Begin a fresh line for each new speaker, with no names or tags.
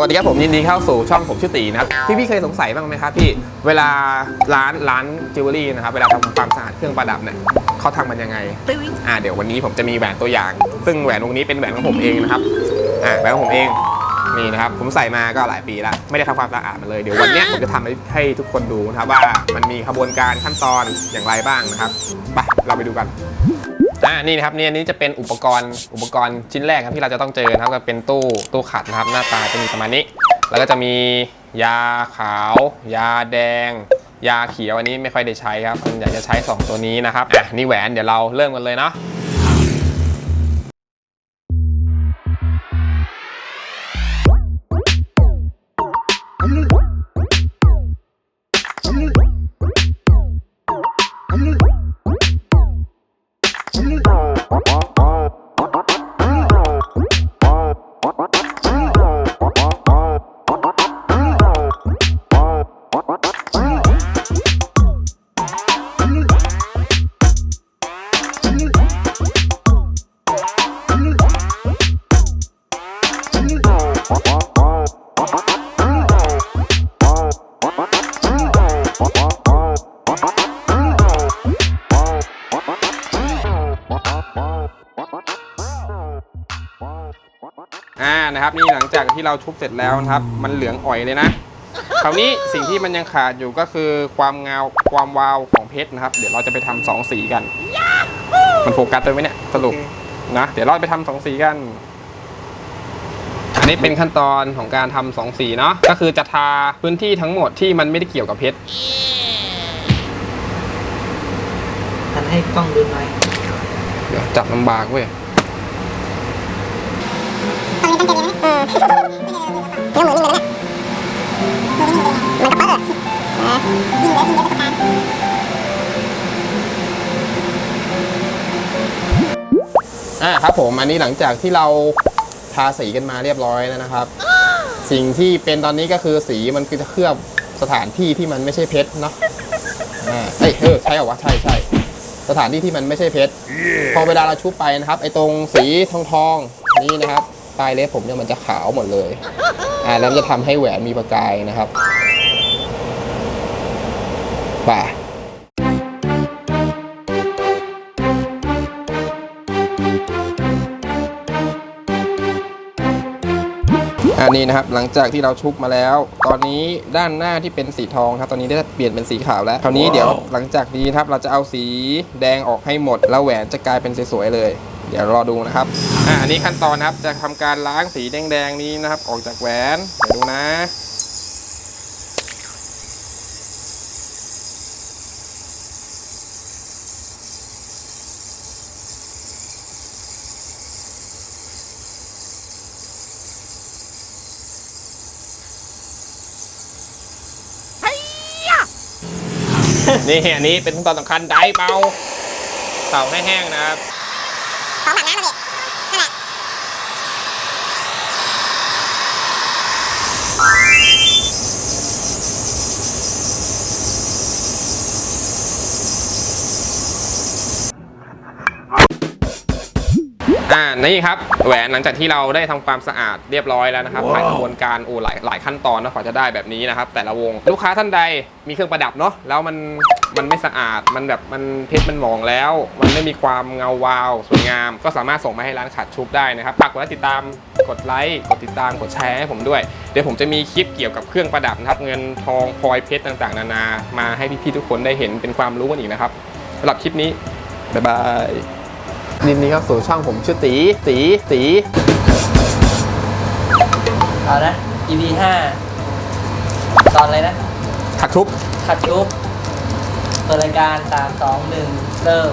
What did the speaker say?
วัสดีครับผมยินดีเข้าสู่ช่องผมชื่อตีนะครับพี่พี่เคยสงสัยบ้างไหมครับพี่เวลาร้านร้านจิวเวลรี่นะครับเวลาทำความสะอาดเครื่องประดับเนี่ยเขาทำมันยังไงอ่าเดี๋ยววันนี้ผมจะมีแหวนตัวอย่าง ซึ่งแหวนวงนี้เป็นแหวนของผมเองนะครับอ่าแหวนของผมเองนี่นะครับผมใส่มาก็หลายปีแล้วไม่ได้ทำความสะอาดมันเลยเดี๋ยววันเนี้ยผมจะทำให้ให้ทุกคนดูนะครับว่ามันมีขบวนการขั้นตอนอย่างไรบ้างนะครับไปเราไปดูกัน อ่านี่นะครับนี่อันนี้จะเป็นอุปกรณ์อุปกรณ์ชิ้นแรกครับที่เราจะต้องเจอนะครับก็เป็นตู้ตู้ขัดนะครับ หน้าตาจะมีประมาณนี้ แล้วก็จะมียาขาว ยาแดง ยาเขียวอันนี้ไม่ค่อยได้ใช้ครับอยากจะใช้ 2 ตัวนี้นะครับอะนี่แหวนเดี๋ยวเราเริ่มกันเลยเนาะ อ่านะครับนี่หลังจากที่เราชุบเสร็จแล้วนะครับ มันเหลืองอ่อยเลยนะคราวนี้สิ่งที่มันยังขาดอยู่ก็คือความเงาความวาวของเพชรนะครับ เดี๋ยวเราจะไปทำสองสีกัน มันโฟกัสไปไหมเนี่ยสรุปนะเดี๋ยวเราไปทำสองสีกันอันนี้เป็นขั้นตอนของการทำสองสีเนาะก็คือจะทาพื้นที่ทั้งหมดที่มันไม่ได้เกี่ยวกับเพชร
ทันให้กล้องดูหน่อย
เดี๋ยวจับลำบากเว้ย
ตอนนี้ตั้งใจเรียนไหมเออเรื่องมือนิ่งเลยนะมือนิ่งเลยมันกระเป๋อเออยิ่งเลยยิ่งได้ประสบการณ์
อ่าครับผมอันนี้หลังจากที่เราทาสีกันมาเรียบร้อยแล้วนะครับ สิ่งที่เป็นตอนนี้ก็คือสีมันคือจะเคลือบสถานที่ที่มันไม่ใช่เพชรเนาะอ่าเอ้ยเออใช่เหรอวะใช่ใช่สถานที่ที่มันไม่ใช่เพชรพอเวลาเราชุบไปนะครับ ไอ้ตรงสีทองทองๆนี่นะครับ ปลายเล็บผมเนี่ยมันจะขาวหมดเลยอ่าแล้วมันจะทำให้แหวนมีประกายนะครับป่าอันนี้นะครับหลังจากที่เราชุบมาแล้ว ตอนนี้ด้านหน้าที่เป็นสีทองครับ ตอนนี้ได้เปลี่ยนเป็นสีขาวแล้วคราวนี้เดี๋ยวหลังจากนี้นะครับเราจะเอาสีแดงออกให้หมด แล้วแหวนจะกลายเป็นสวยๆเลย เดี๋ยวรอดูนะครับ อ่าอันนี้ขั้นตอนนะครับ จะทำการล้างสีแดงๆนี้นะครับ ออกจากแหวน เดี๋ยวดูนะ นี่อันนี้เป็นขั้นตอนสำคัญไดร์เป่าเป่าให้แห้งนะครับ
ขอผ่านน้ำมาดินั่นแหละ
อ่านี่ครับแหวนหลังจากที่เราได้ทำความสะอาดเรียบร้อยแล้วนะครับผ่านกระบวนการโอ้หลายหลายขั้นตอนนะกว่าจะได้แบบนี้นะครับ แต่ละวงลูกค้าท่านใดมีเครื่องประดับเนาะแล้วมันมันไม่สะอาดมันแบบมันเพชรมันหมองแล้ว มันไม่มีความเงาวาวสวยงาม ก็สามารถส่งมาให้ร้านขัดชุบได้นะครับฝากกดไลค์ติดตามกดไลค์กดติดตามกดแชร์ให้ผมด้วย เดี๋ยวผมจะมีคลิปเกี่ยวกับเครื่องประดับนะครับเงินทองพลอยเพชรต่างๆ นานา มาให้พี่ๆทุกคนได้เห็นเป็นความรู้กันอีกนะครับสำหรับคลิปนี้บ๊ายบาย ยินดีเข้าสู่ช่องผมชื่อตีตีตี
เอานะ EP 5ตอนอะไรนะ
ขัดทุบ
ขัดชุบเปิดรายการ3 2 1เริ่ม